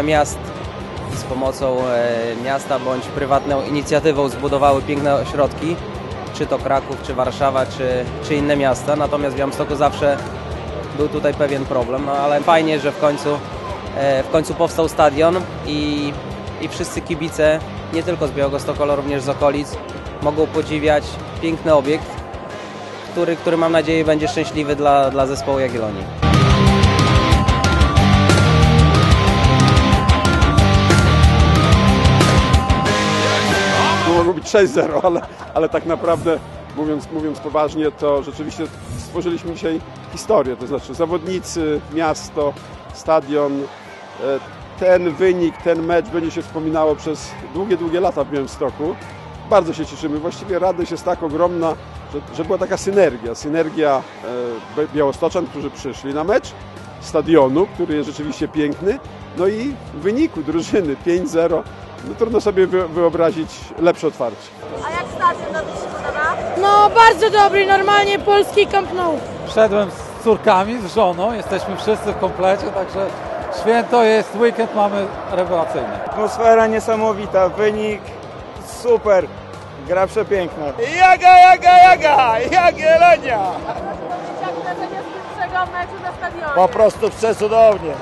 wiele miast z pomocą e, miasta bądź prywatną inicjatywą zbudowały piękne ośrodki, czy to Kraków, czy Warszawa, czy, czy inne miasta. Natomiast w Białymstoku zawsze był tutaj pewien problem, no ale fajnie, że w końcu, e, w końcu powstał stadion i, i wszyscy kibice, nie tylko z Białegostoku, ale również z okolic, mogą podziwiać piękny obiekt, który, który mam nadzieję będzie szczęśliwy dla, dla zespołu Jagiellonii. Mogło być 6-0, ale, ale tak naprawdę mówiąc, mówiąc poważnie, to rzeczywiście stworzyliśmy dzisiaj historię, to znaczy zawodnicy, miasto, stadion. E, Ten wynik, ten mecz będzie się wspominało przez długie, długie lata w Białymstoku. Bardzo się cieszymy. Właściwie radość jest tak ogromna, że, że była taka synergia. Synergia e, Białostoczan, którzy przyszli na mecz, stadionu, który jest rzeczywiście piękny, no i wyniku drużyny 5-0. No, trudno sobie wy- wyobrazić lepsze otwarcie. A jak stadion Tobie się podoba? No bardzo dobry, normalnie polski Camp Nou. Wszedłem z córkami, z żoną, jesteśmy wszyscy w komplecie, także święto jest, weekend mamy rewelacyjny. Atmosfera niesamowita, wynik super, gra przepiękna. Jaga, jaga, jaga, stadionie? Po prostu przecudownie.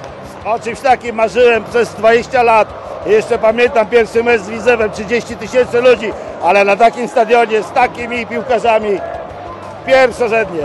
O czymś takim marzyłem przez 20 lat. Jeszcze pamiętam pierwszy mecz z Widzewem, 30 tysięcy ludzi, ale na takim stadionie z takimi piłkarzami pierwszorzędnie.